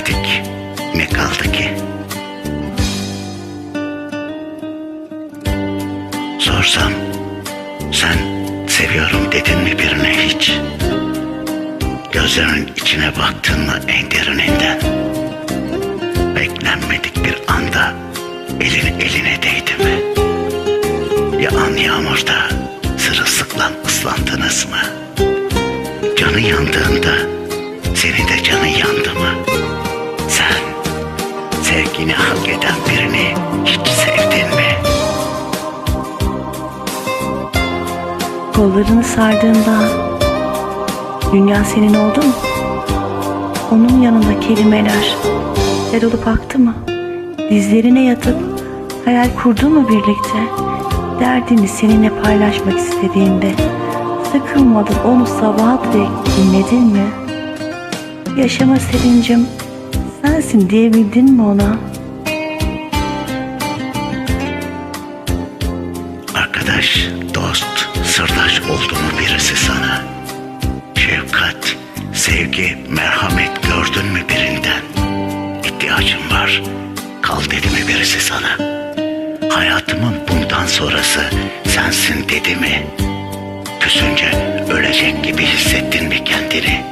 Beklemedik. Ne kaldı ki? Sorsam sen seviyorum dedin mi birine hiç? Gözlerinin içine baktın mı en derininden? Beklenmedik bir anda elin eline değdi mi? Yağan yağmurda sırılsıklam ıslandınız mı? Canı yandığında Kollarını sardığında dünya senin oldu mu? Onun yanında kelimeler yer olup aktı mı? Dizlerine yatıp hayal kurdu mu birlikte? Derdini seninle paylaşmak istediğinde sıkılmadan onu sabaha dek dinledin mi? Yaşama sevincim sensin diyebildin mi ona? Arkadaş, dost, sırdaş oldu birisi sana? Şefkat, sevgi, merhamet gördün mü birinden? İhtiyacım var, kal dedi mi birisi sana? Hayatımın bundan sonrası sensin dedi mi? Küsünce ölecek gibi hissettin mi kendini?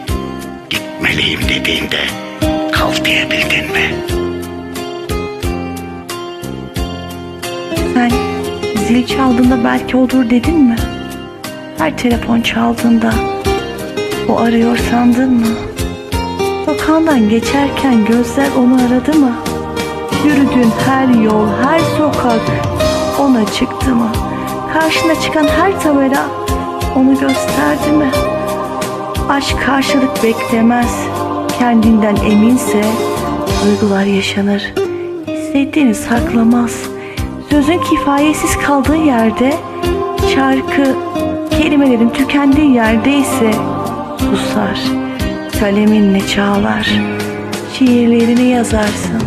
Gitmeliyim dediğinde kal diyebildin mi? Sen zil çaldığında belki olur dedin mi? Her telefon çaldığında o arıyor sandın mı? Sokağından geçerken gözler onu aradı mı? Yürüdüğün her yol, her sokak ona çıktı mı? Karşına çıkan her tabela onu gösterdi mi? Aşk karşılık beklemez. Kendinden eminse duygular yaşanır. Hissettiğini saklamaz. Sözün kifayetsiz kaldığı yerde şarkı kelimelerin tükendiği yerde ise susar. Kaleminle çağlar. Şiirlerini yazarsın.